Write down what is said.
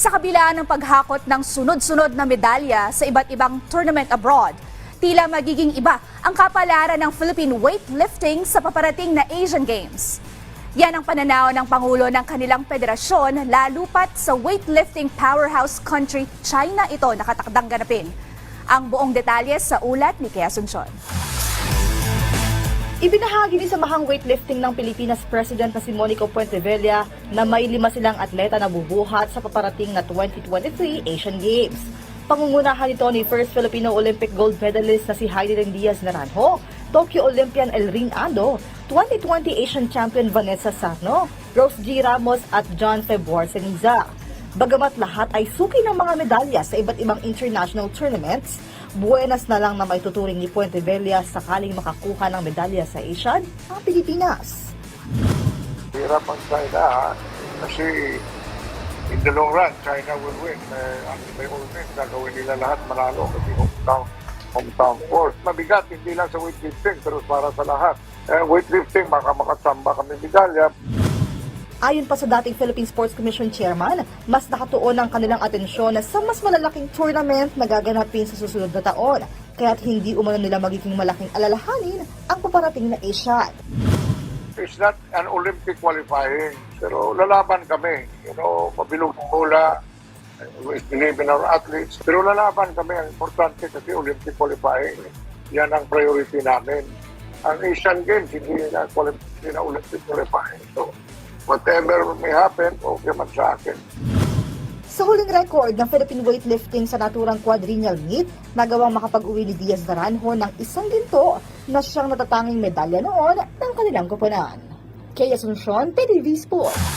Sa kabila ng paghakot ng sunod-sunod na medalya sa iba't ibang tournament abroad, tila magiging iba ang kapalaran ng Philippine weightlifting sa paparating na Asian Games. Yan ang pananaw ng Pangulo ng kanilang federasyon lalo pat sa weightlifting powerhouse country China ito nakatakdang ganapin. Ang buong detalye sa ulat ni Kea Asuncion. Ibinahagi ni Samahang Weightlifting ng Pilipinas President na si Monico Puentevilla na may lima silang atleta na bubuhat sa paparating na 2023 Asian Games. Pangungunahan nito ni First Filipino Olympic gold medalist na si Heidelin Diaz Naranjo, Tokyo Olympian Elrin Ando, 2020 Asian Champion Vanessa Sarno, Rose G. Ramos at John Febor Seniza. Bagamat lahat ay suki ng mga medalya sa iba't ibang international tournaments, buenas na lang na maituturing ni Puentevilla sakaling makakuha ng medalya sa Asian ang Pilipinas. Hirap ang China kasi in the long run, China will win. Uh, ang may ultimate, gagawin nila lahat manalo kasi hometown, hometown force. Mabigat, hindi lang sa weightlifting, pero para sa lahat. Uh, weightlifting, makasamba kami medalya. Ayon pa sa dating Philippine Sports Commission Chairman, mas nakatuon ang kanilang atensyon sa mas malalaking tournament na gaganapin sa susunod na taon, kaya't hindi umano nila magiging malaking alalahanin ang paparating na Asian. It's not an Olympic qualifying, pero lalaban kami. You know, mabilog bola, we believe in our athletes, pero lalaban kami. Ang importante kasi Olympic qualifying. Yan ang priority namin. Ang Asian Games, hindi na, quali- hindi na Olympic qualifying. So, whatever may happen, okay man sa akin. Sa huling record ng Philippine weightlifting sa naturang quadrennial meet, nagawang makapag-uwi ni Diaz Naranjo ng isang ginto na siyang natatanging medalya noon ng kanilang koponan. Kaya Asuncion, PDV Sports.